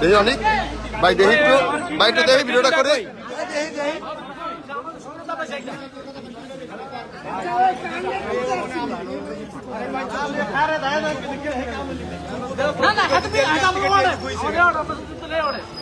দেখি অনেক ভাই দেখি একটু ভাই একটু দেখি ভিডিওটা করে কোন শরীফ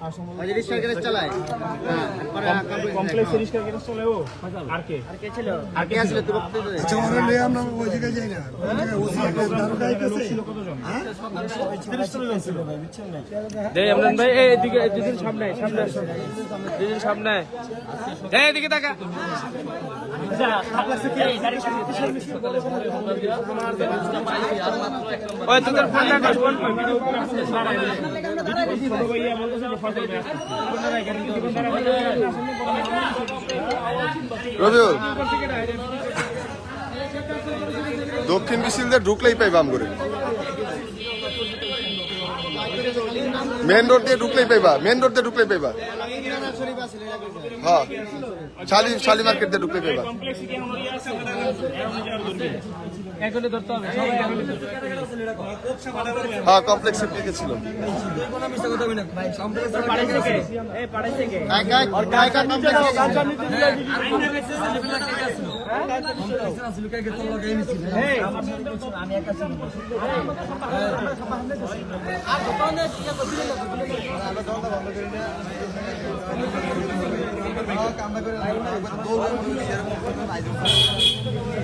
গ্যারেজ চলে ও? আর কে? আর কে ছিল? আর কে আসলে তুই বক্তব্য দে। আমরান ভাই এই এদিকে দুদিন সামনে সামনে এদিকে তোদের ফোন ফোন দক্ষিণ বিশিলদের ঢুকলেই পাই বাম করে। মেন রোড দিয়ে ঢুকলেই পাইবা মেন রোড দিয়ে ঢুকলেই পাইবা। হ্যাঁ শালি শালি মার্কেট দিয়ে ঢুকলেই পাইবা। এখনই ধরতে হবে। হ্যাঁ কমপ্লেক্সের দিকে ছিল এক এক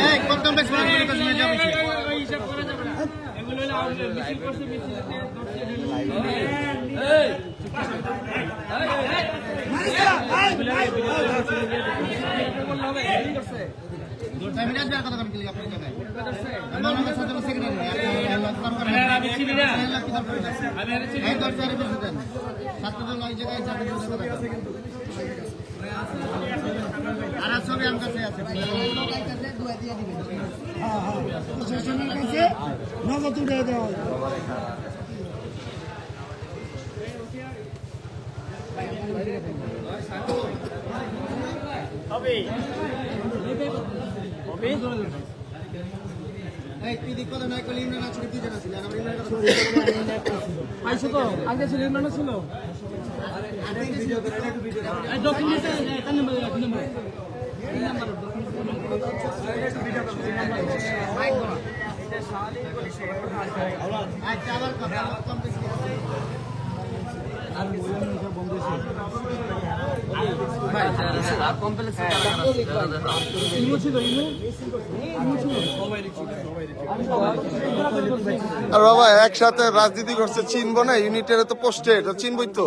এই কোন কমপ্লেক্স ছাত্রদল ওই জায়গায় যাবে আর আর ছবি আমার কাছে আছে প্রশাসনের কাছে নগদ উঠে দেওয়া হয় পাইছো তো? আগে ছিল ইমরান ছিল? আর বাবা একসাথে রাজনীতি করছে চিনবো না ইউনিটের তো পোস্টে চিনবই তো।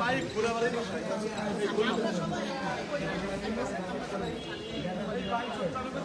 বাইক ঘুরে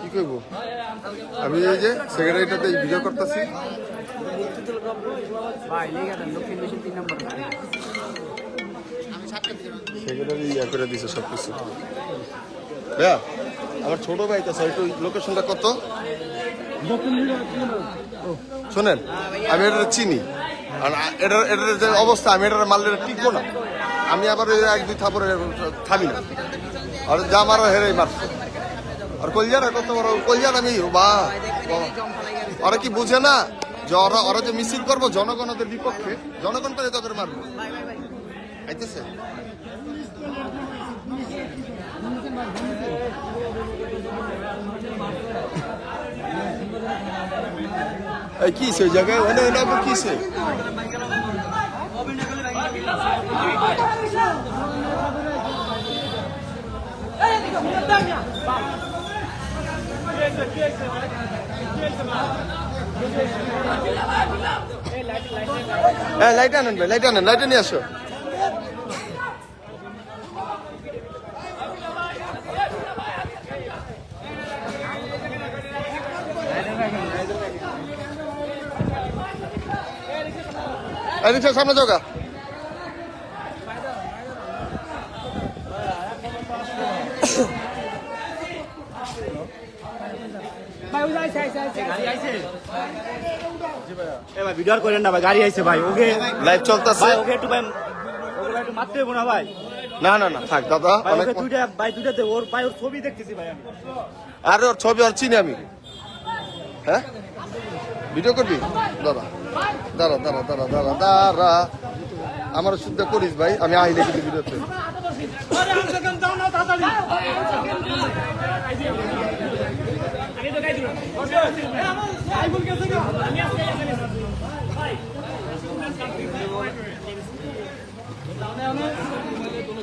কি করব আমি এই যে সেক্রেটারিটাতে ভিডিও করতেছি। সেক্রেটারি ইয়া করে দিছে সব কিছু ভাইয়া আমার ছোট ভাই তো স্যার একটু লোকেশনটা কত? শোনেন আমি এটা চিনি। আর এটার এটার যে অবস্থা আমি এটার মারলে টিকবো না। আমি আবার এক দুই থাপড়ে থামি না। আর যা মারো হেরে মারছে। আর কলজার কত বড় কলজার আমি বা ওরা কি বুঝে না? যে ওরা যে মিছিল করব জনগণদের বিপক্ষে জনগণ করে তাদের মারবো। আইতেছে? কি সে জায়গায়? ওনে ওনে কি সে? হ্যাঁ লাইট আনেন ভাই লাইট আনেন লাইট নিয়ে আসো। সামনে যোগা এ ভাই ভিডিও করেন না ভাই গাড়ি আইছে ভাই ওকে লাইভ চলতেছে। ভাই ওকে একটু ভাই ওকে একটু মারতে হইব না ভাই। না না না থাক দাদা অনেক দুইটা ভাই দুইটাতে ওর ভাই ওর ছবি দেখতেছি ভাই আমি। আরে ওর ছবি আর চিনি আমি। হ্যাঁ? ভিডিও করবি? দাদা। দাঁড়া দাঁড়া দাঁড়া দাঁড়া দাঁড়া। আমার শুদ্ধ করিস ভাই আমি আইলে কিন্তু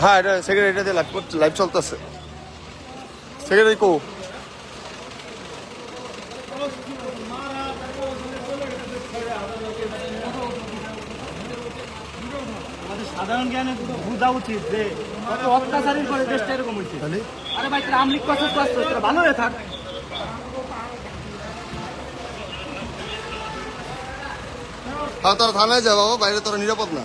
হ্যাঁ এটা সেক্রেটারিতে লাইভ লাইভ চলতেছে। সেক্রেটারি কো? সাধারণ জ্ঞানে বুঝা উচিত যে কত অত্যাচারের করে দেশটা এরকম হয়েছে। আরে ভাই তোরা আমলিক কথা কষ্ট তোরা ভালো হয়ে থাক। হ্যাঁ তোরা থানায় যা বাবা বাইরে তোরা নিরাপদ না।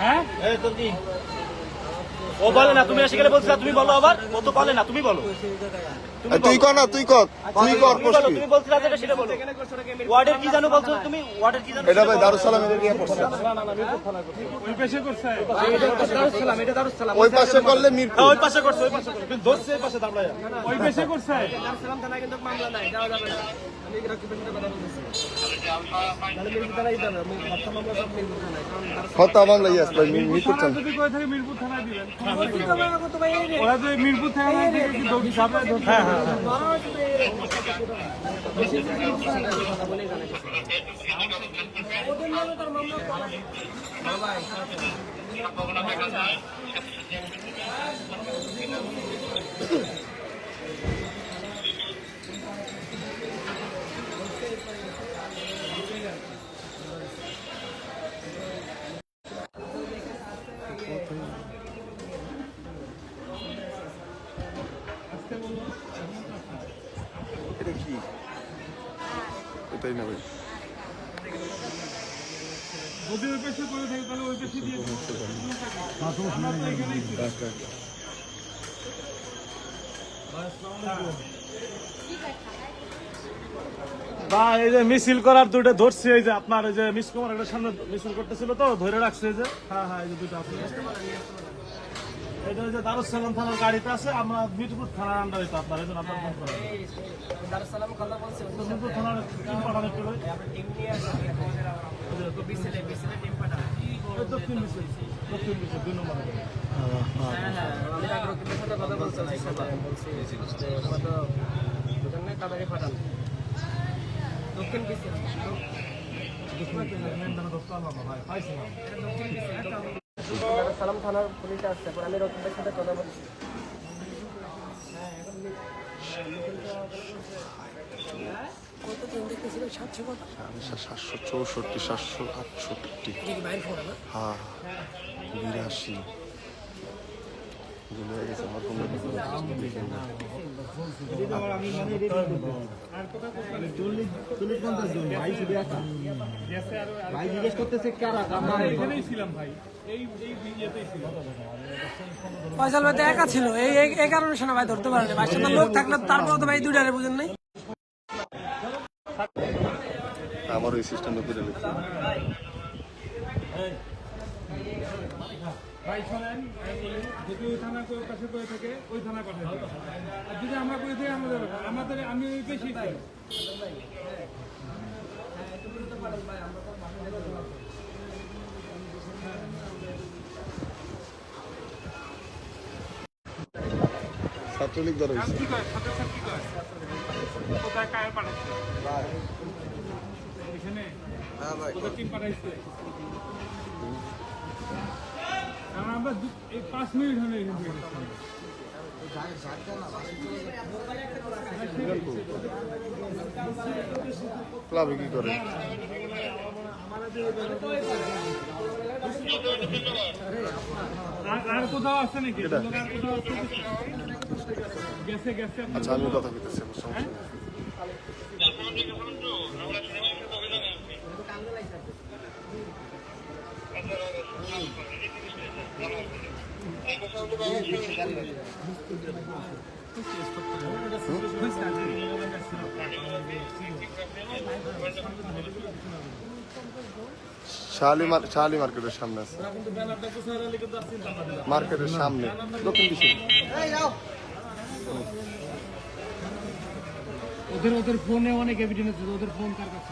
হ্যাঁ? ও বলে না তুমি এসে গেলে বলছিলা তুমি বলো আবার? ও তো বলে না তুমি বলো। তুই কর না তুই কর তুই কর তুমি তুমি বলছিলা যেটা সেটা বলো। ওয়ার্ডের কি জানো বলছো তুমি? ওয়ার্ডের কি জানো এটা ভাই দারুসালাম এর নিয়ে পড়ছে ওই পেশে করছে দারুসালাম এটা দারুসালাম ওই পাশে করলে মিরপুর ওই পাশে করছ ওই পাশে করছ। কিন্তু এই পাশে দাঁড়ায় ওই পেশে করছে। দারুসালাম থানায় কিন্তু মামলা নাই যাওয়া যাবে না। আমি রকিবের কথা বলতেছি হত্যা মামলা ইয়াস ভাই মিরপুর থানা থানা যদি কই থাকে মিরপুর থানায়। দিবেন ওরা যে মিরপুর থানা থেকে কি দৌড় যাবে হ্যাঁ হ্যাঁ এটা কি এটাই না ভাই যদি ওই পেশে করে থাকে তাহলে ওই পেশে দিয়ে। আমরা তো এখানেই ছিলাম। বা এই যে মিছিল করার দুইটা ধরছি এই যে আপনার এই যে মিস কুমার একটা সামনে মিছিল করতেছিল তো ধরে রাখছে এই যে। হ্যাঁ হ্যাঁ এই যে দুইটা আছে। এটা ওই যে দারুসালাম থানার গাড়িতে আছে আমরা মিরপুর থানার আন্ডারে তো আপনার এই জন্য আপনার ফোন করা দারুসালাম কথা বলছে তো মিরপুর থানার টিম পাঠানো একটু ভাই। টিম নিয়ে আসছে বিসিলে বিসিলে টিম পাঠানো দক্ষিণ মিছিল দক্ষিণ মিছিল দুই নম্বর হ্যাঁ হ্যাঁ আমি আগে রকিবের সাথে কথা বলছি বলছি যে আমাদের দোকানে তাড়াতাড়ি পাঠান। দক্ষিণ সালাম থানার পুলিশ আসছে পর আমি রকিবের সাথে কথা বলছি। সাতশো চৌষট্টি সাতশো আটষট্টি। হ্যাঁ বিরাশি ভুলে গেছে আমার কোনো দেখে না আমরা এখানেই ছিলাম ভাই এই ইয়েতেই ফয়সাল ভাই তো একা ছিল। এই কারণে শোনা ভাই ধরতে পারেনি। ভাই সাথে লোক থাকলে তারপর তো ভাই দুইটারে বুঝেন নাই। আমার ওই সিস্টেমটা করে ভাই শোনেন যদি ওই থানা কাছে করে থাকে ওই থানা পাঠাই দিবেন। আর যদি আমরা করে থাকি আমাদের আমাদের আমি ওই ছাত্রলীগ ধরে করে কোথায় কায়? পাঠাচ্ছে এখানে কোথায় টিম পাঠাইছে? কারণ আমরা এই পাঁচ মিনিট হলে ক্লাবে কি করে? আর কোথাও আছে নাকি? আচ্ছা আমি কথা বলতেছি আমার সমস্যা নেই। শালি মার মার্কেটের সামনে আছে। মার্কেটের সামনে। দক্ষিণ দিশে ওদের ওদের ফোনে অনেক এভিডেন্স ওদের ফোন কার কাছে?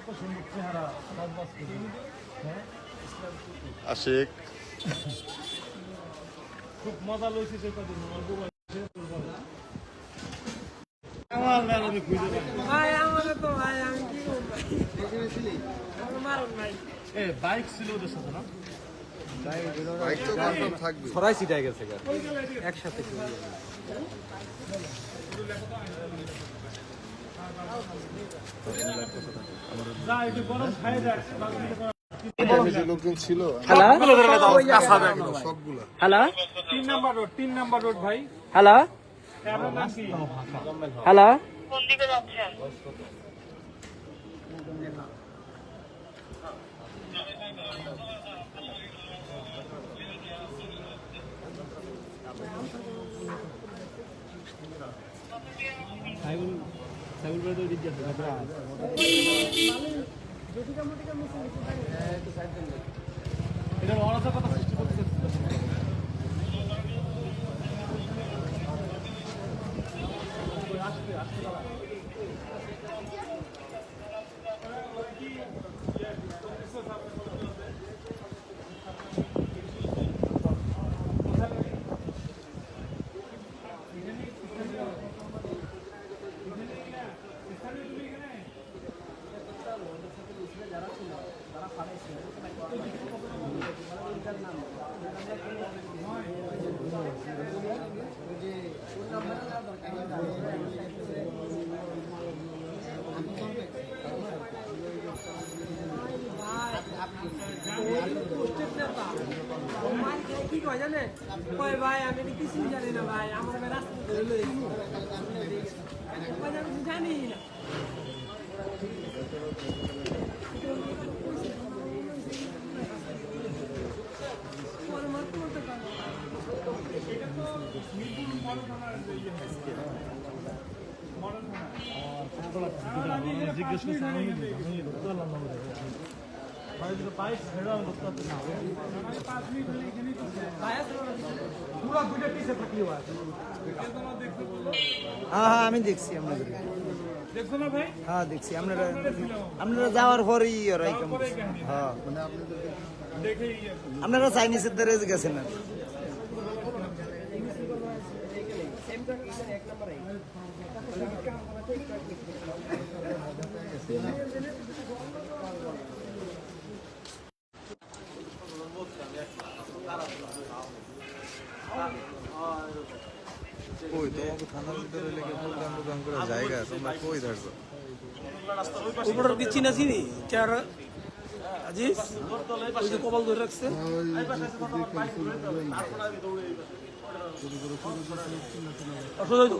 কত সুন্দর চেহারা আশেক। খুব মজা লইছি কদিন আমার আমি খুঁজে ভাই তো ভাই আমি কি করব মারুন ভাই এ বাইক ছিল ওদের সাথে না সরাই সিটাই গেছে একসাথে যা একটু গরম খাই দেখ যে হ্যালো তিন নাম্বার রোড তিন নাম্বার রোড ভাই হ্যালো হ্যালো যাচ্ছেন এটা অরাজকতা সৃষ্টি করতেছে পোস্টের নেতা মার খেয়ে কি কয় জানে কয় ভাই আমি এটা কিছুই জানি না ভাই আমার ভাই রাস্তা ধরে লই কয় আমি কিছু জানি না পরে মারতে মারতে পারব জিজ্ঞেস করছে আমি ধরতে আমি দেখছি আপনাদের হ্যাঁ দেখছি। আপনারা আপনারা যাওয়ার পরেই ওরা এই হ্যাঁ। আপনারা চাইনিজের দ্বারা গেছেন না কই জায়গা তোমরা কই থাকছো উপরের কি চিনা চিনি ধরে রাখছে। অসুবিধা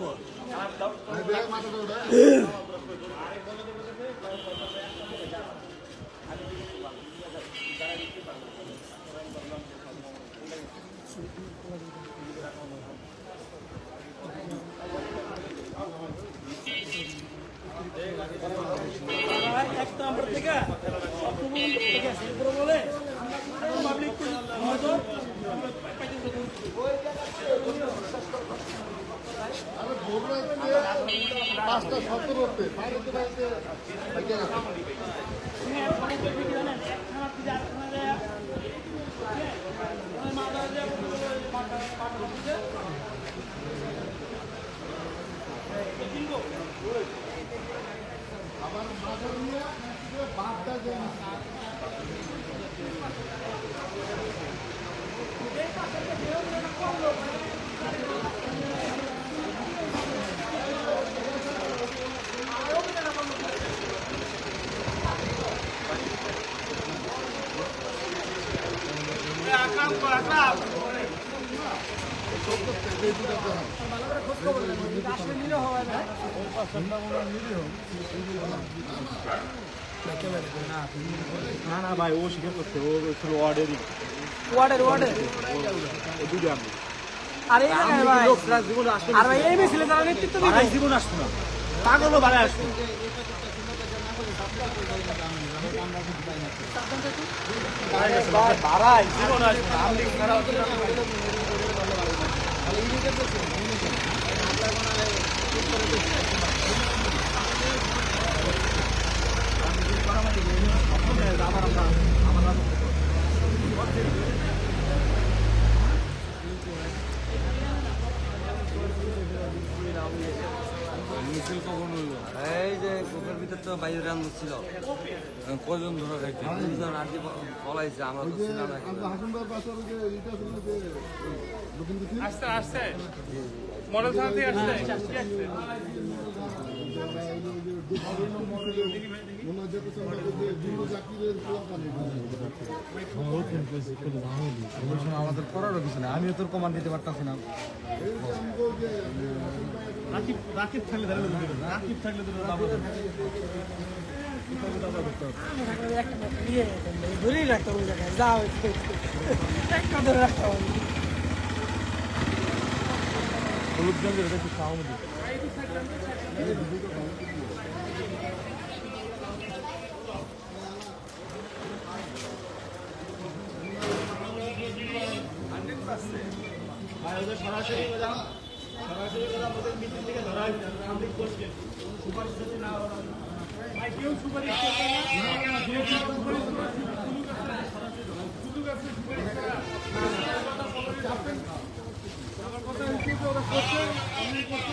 পাঁচটা সতেরোতে না ভাই ও স্বীকার করছে ও ছিল ওয়ার্ডেরই। ওয়ার্ডের ওয়ার্ডের? ও দুটো আমি। আরে ভাই আর ভাই এই মিছিলে যারা নেতৃত্ব দিবে? জীবন আসতো না। পাগলও আসতো ভাড়াই জীবন আসতো না আমি এই যে ভিতর তো বাইরে রান ছিল কজন ধরে রাখছে দুজন আর কি আমরা তো ছিলাম আসতে আসতে মডেল থানা থেকে আসতে আমাদের করারও কিছু নেই আমিও তোর কমান্ড দিতে পারতাম না রাকিব থাকলে রাকিব। একটা ধরেই রাখতাম ওই জায়গায় যা একটা ধরে রাখতাম আমি। হলুদগঞ্জের একটু খাওয়ানো দিত। ভাই, ওদের সরাসরি ওরা সরাসরি ওরা আমাদের মিছিল থেকে ধরা হয়েছে। পাবলিক পোস্টে। সুপারিশ না কেউ সুপারিশ। সুপারিশ কথা করছে আমি করছি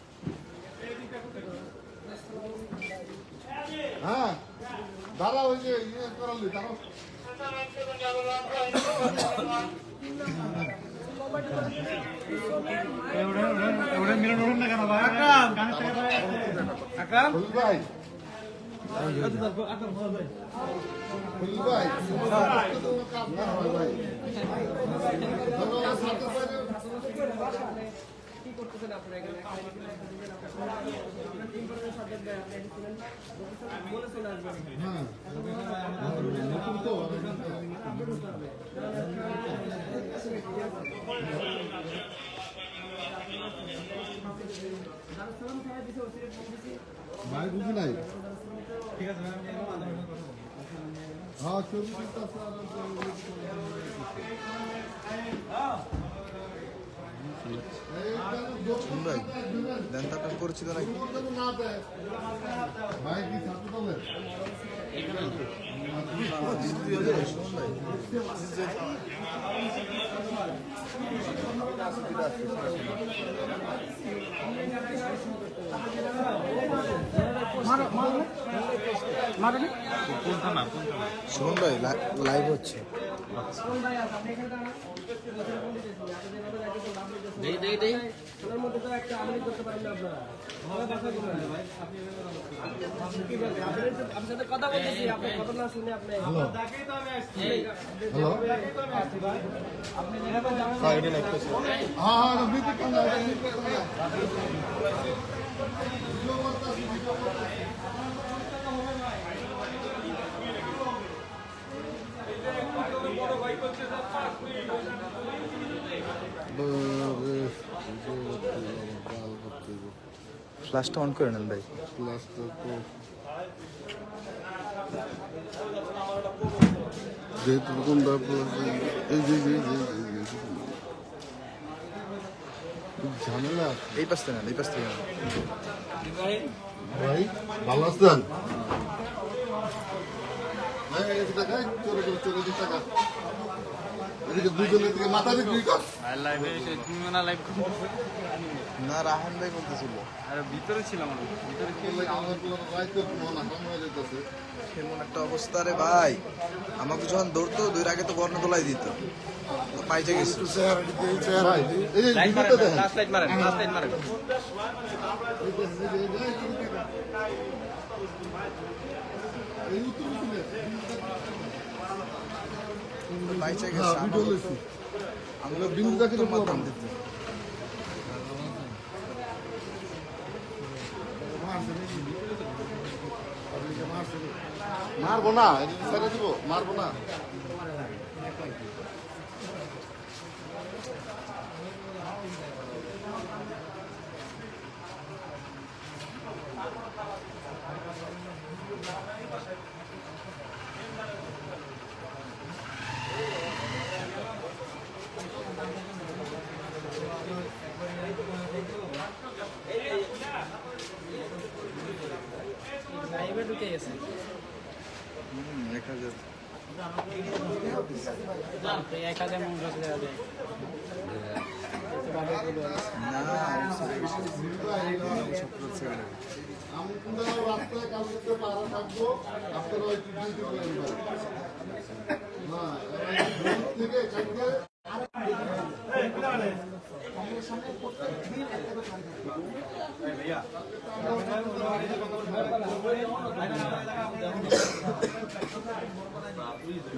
হ্যাঁ দাঁড়া ওই যে ইয়ে করালি দাঁড়া ওটা মিলন উঠুন না কেন ভাই? কানের থেকে ভাই। ভাই হয় হ্যাঁ বুঝি নাই? ঠিক আছে হ্যাঁ ছবি তুলতেছে আর ভাই দেন তো আপনার পরিচিত নাকি না দেয় ভাই কি ছাত্র দলের সুমন ভাই লাইভ মধ্যে তো একটা আমলি করতে পারেন না আপনারা। ভালো কথা বলুন না ভাই। আপনি কি বলছেন? আপনি আপনার সাথে কথা বলতেছি আপনার কথা না শুনে আপনি হ্যালো। হ্যাঁ হ্যাঁ মিউজিক কম দাও মিউজিক কম দাও ফ্ল্যাশটা অন করে নেন ভাই। যেহেতু কোনটা এই যে যে যে ঝামেলা এই পাশ থেকে এই পাশ থেকে ভাই ভালো আছেন? টাকা চলে চলে টাকা। এদিকে দুজনের দিকে মাথা কর। না রাহান ভাই বলতেছিল। এমন একটা অবস্থা রে ভাই। আমাকে যখন ধরতো দুই আগে তো বর্ণ তোলাই দিত। তো পাইছে গেছে। এই। তো পাইছে গেছে হ্যাঁ। দিত? মারবো না দিব মারবো না। হুম, এক হাজার। না ছেড়ে গেছে সত্তর ছেড়ে গেছে আমি কিন্তু রাস্তায় কালকে পাড়া থাকব। আপনারা একটু ডিউটি করে নেবেন না এবার থেকে।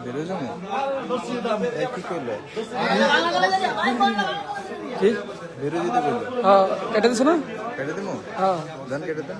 বেরো যাবে কি? করল বেরো দিতে বলল? হ্যাঁ কেটে দিছো না? কেটে দেবো হ্যাঁ। ধান কেটে দেন